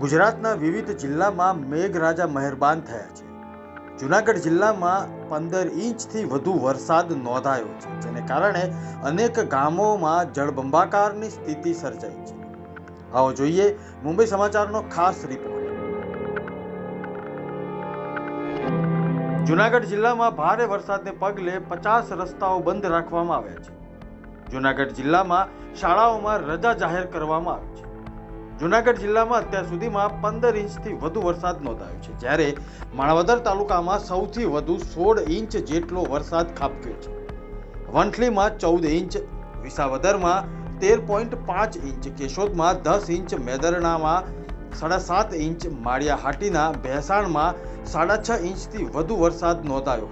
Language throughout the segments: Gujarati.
ગુજરાતના વિવિધ જિલ્લામાં મેઘરાજા મહેરબાન થયા છે. જુનાગઢ જિલ્લામાં પંદર ઇંચથી વધુ વરસાદ નોંધાયો છે, જેને કારણે અનેક ગામોમાં જળબંબાકારની સ્થિતિ સર્જાઈ છે. આવો જોઈએ મુંબઈ સમાચારનો ખાસ રિપોર્ટ જુનાગઢ જિલ્લામાં ભારે વરસાદને પગલે પચાસ રસ્તાઓ બંધ રાખવામાં આવ્યા છે. જુનાગઢ જિલ્લામાં શાળાઓમાં રજા જાહેર કરવામાં આવી છે. જુનાગઢ જિલ્લામાં અત્યાર સુધીમાં પંદર ઇંચથી વધુ વરસાદ નોંધાયો છે, જ્યારે માણાવદર તાલુકામાં સૌથી વધુ સોળ ઇંચ જેટલો વરસાદ ખાબક્યો છે. વંથલીમાં ચૌદ ઇંચ, વિસાવદરમાં તેર પોઈન્ટ પાંચ ઇંચ, કેશોદમાં દસ ઇંચ, મેદરણામાં સાડા સાત ઇંચ, માળિયાહાટીના ભેસાણમાં સાડા છ ઇંચથી વધુ વરસાદ નોંધાયો.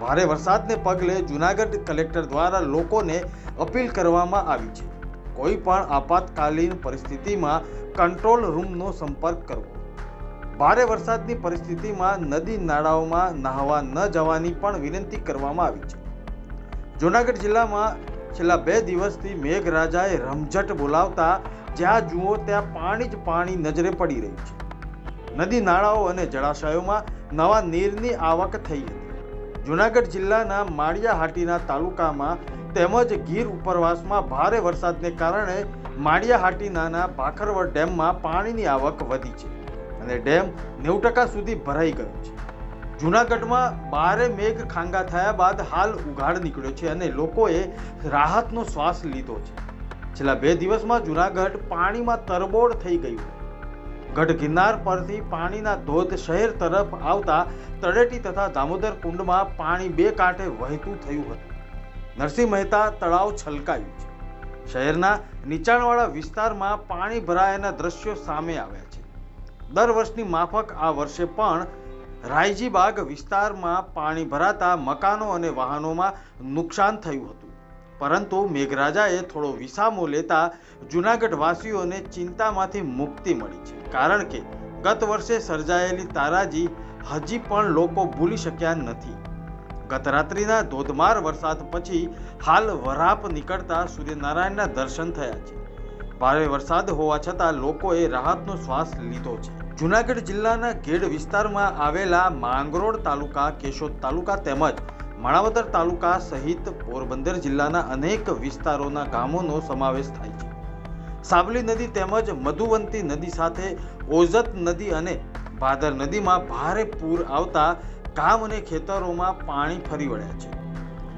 ભારે વરસાદને પગલે જુનાગઢ કલેક્ટર દ્વારા લોકોને અપીલ કરવામાં આવી છે. કોઈ પણ આપાતકાલીન પરિસ્થિતિમાં કંટ્રોલ રૂમનો સંપર્ક કરવો. ભારે વરસાદની પરિસ્થિતિમાં નદી નાળાઓમાં નહાવા ન જવાની પણ વિનંતી કરવામાં આવી છે. જૂનાગઢ જિલ્લામાં છેલ્લા બે દિવસથી મેઘરાજાએ રમઝટ બોલાવતા જ્યાં જુઓ ત્યાં પાણી જ પાણી નજરે પડી રહ્યું છે. નદી નાળાઓ અને જળાશયોમાં નવા નીરની આવક થઈ હતી. જૂનાગઢ જિલ્લાના માળિયાહાટીના તાલુકામાં તેમજ ગીર ઉપરવાસમાં ભારે વરસાદને કારણે માળિયાહાટીનાના ભાખરવડ ડેમમાં પાણીની આવક વધી છે અને ડેમ નેવું ટકા સુધી ભરાઈ ગયો છે. જૂનાગઢમાં બારે મેઘ ખાંગા થયા બાદ હાલ ઉઘાડ નીકળ્યો છે અને લોકોએ રાહતનો શ્વાસ લીધો છે. છેલ્લા બે દિવસમાં જૂનાગઢ પાણીમાં તરબોળ થઈ ગયું. ગઢ ગિરનાર પરથી પાણીના ધોધ શહેર તરફ આવતા તળેટી તથા દામોદર કુંડમાં પાણી બે કાંઠે વહેતું થયું હતું. નરસિંહ મહેતા તળાવ છલકાયું છે. શહેરના નીચાણવાળા વિસ્તારમાં પાણી ભરાયાના દ્રશ્યો સામે આવ્યા છે. દર વર્ષની માફક આ વર્ષે પણ રાયજીબાગ વિસ્તારમાં પાણી ભરાતા મકાનો અને વાહનોમાં નુકસાન થયું હતું. પરંતુ મેઘરાજાએ થોડો વિસામો લેતા જૂનાગઢ વાસીઓને ચિંતામાંથી મુક્તિ મળી છે. કારણ કે ગત વર્ષે સર્જાયેલી તારાજી હજી પણ લોકો ભૂલી શક્યા નથી. ગત રાત્રિના ધોધમાર વરસાદ પછી હાલ વરાપ નીકળતા સૂર્યનારાયણના દર્શન થયા છે. ભારે વરસાદ હોવા છતાં લોકોએ રાહતનો શ્વાસ લીધો છે. જૂનાગઢ જિલ્લાના ગેડ વિસ્તારમાં આવેલા માંગરોળ તાલુકા, કેશોદ તાલુકા તેમજ માણાવદર તાલુકા સહિત પોરબંદર જિલ્લાના અનેક વિસ્તારોના ગામોનો સમાવેશ થાય છે. સાબલી નદી તેમજ મધુવંતી નદી સાથે ઓઝત નદી અને ભાદર નદીમાં ભારે પૂર આવતા ગામ અને ખેતરોમાં પાણી ફરી વળ્યા છે.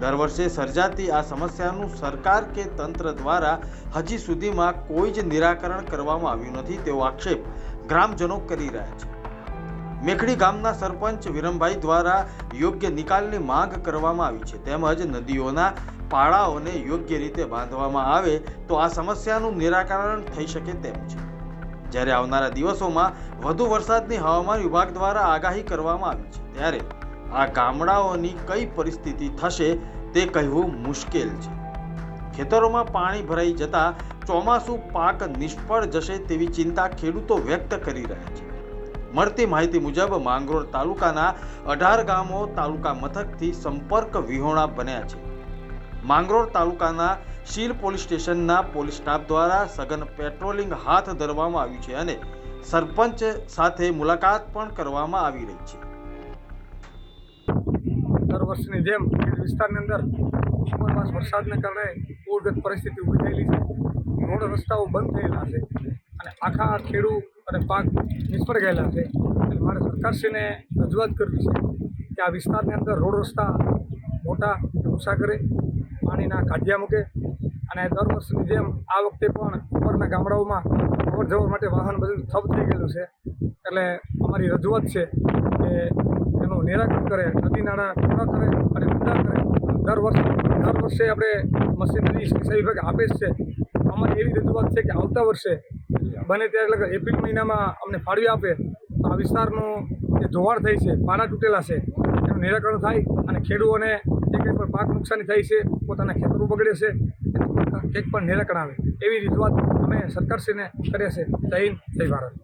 દર વર્ષે સર્જાતી આ સમસ્યાનું સરકાર કે તંત્ર દ્વારા હજી સુધીમાં કોઈ જ નિરાકરણ કરવામાં આવ્યું નથી તેવો આક્ષેપ ગ્રામજનો કરી રહ્યા છે. મેખડી ગામના સરપંચ વિરમભાઈ દ્વારા યોગ્ય નિકાલની માંગ કરવામાં આવી છે. તેમજ નદીઓના પાળાઓને યોગ્ય રીતે બાંધવામાં આવે તો આ સમસ્યાનું નિરાકરણ થઈ શકે તેમ છે. જ્યારે આવનારા દિવસોમાં વધુ વરસાદની હવામાન વિભાગ દ્વારા આગાહી કરવામાં આવી છે, ત્યારે આ ગામડાઓની કઈ પરિસ્થિતિ થશે તે કહેવું મુશ્કેલ છે. ખેતરોમાં પાણી ભરાઈ જતા ચોમાસું પાક નિષ્ફળ જશે તેવી ચિંતા ખેડૂતો વ્યક્ત કરી રહ્યા છે. મળતી માહિતી મુજબ માંગરોળ તાલુકાના અઢાર ગામો તાલુકા મથકથી સંપર્ક વિહોણા બન્યા છે. માંગરોળ તાલુકાના શીલ પોલીસ સ્ટેશનના પોલીસ સ્ટાફ દ્વારા સઘન પેટ્રોલિંગ હાથ ધરવામાં આવ્યું છે અને સરપંચ સાથે મુલાકાત પણ કરવામાં આવી રહી છે. દર વર્ષની જેમ વિસ્તારની અંદર ઉમરમાસ વરસાદને કારણે પૂરગત પરિસ્થિતિ ઊભી થયેલી છે. રોડ રસ્તાઓ બંધ થયેલા છે અને આખા ખેડૂત અને પાક નિષ્ફળ ગયેલા છે. એટલે મારે સરકારશ્રીને રજૂઆત કરવી છે કે આ વિસ્તારની અંદર રોડ રસ્તા મોટા કરે, પાણીના કાઢિયા મૂકે અને દર વર્ષની જેમ આ વખતે પણ ઉપરના ગામડાઓમાં અવર જવર માટે વાહન બધું ઠપ થઈ ગયેલું છે. એટલે અમારી રજૂઆત છે કે એનું નિરાકરણ કરે, નદી નાળા પૂરા કરે અને ઊંડા કરે. દર વર્ષે દર વર્ષે આપણે મશીનરી સિંચાઈ વિભાગ આપે જ છે. અમારી એવી રજૂઆત છે કે આવતા વર્ષે બને ત્યારે એટલે એપ્રિલ મહિનામાં અમને ફાળવી આપે. તો આ વિસ્તારનું જે ધોવાણ થઈ છે પાડા તૂટેલા છે, એનું નિરાકરણ થાય અને ખેડૂતોને જે કંઈ પણ પાક નુકસાની થઈ છે, પોતાના ખેતરો બગડે છે કંઈક પણ નિરાકરણ આવે. એવી રીતવાત અમે સરકારશ્રીને કરે છે. જય હિન્દ, જય ભારત.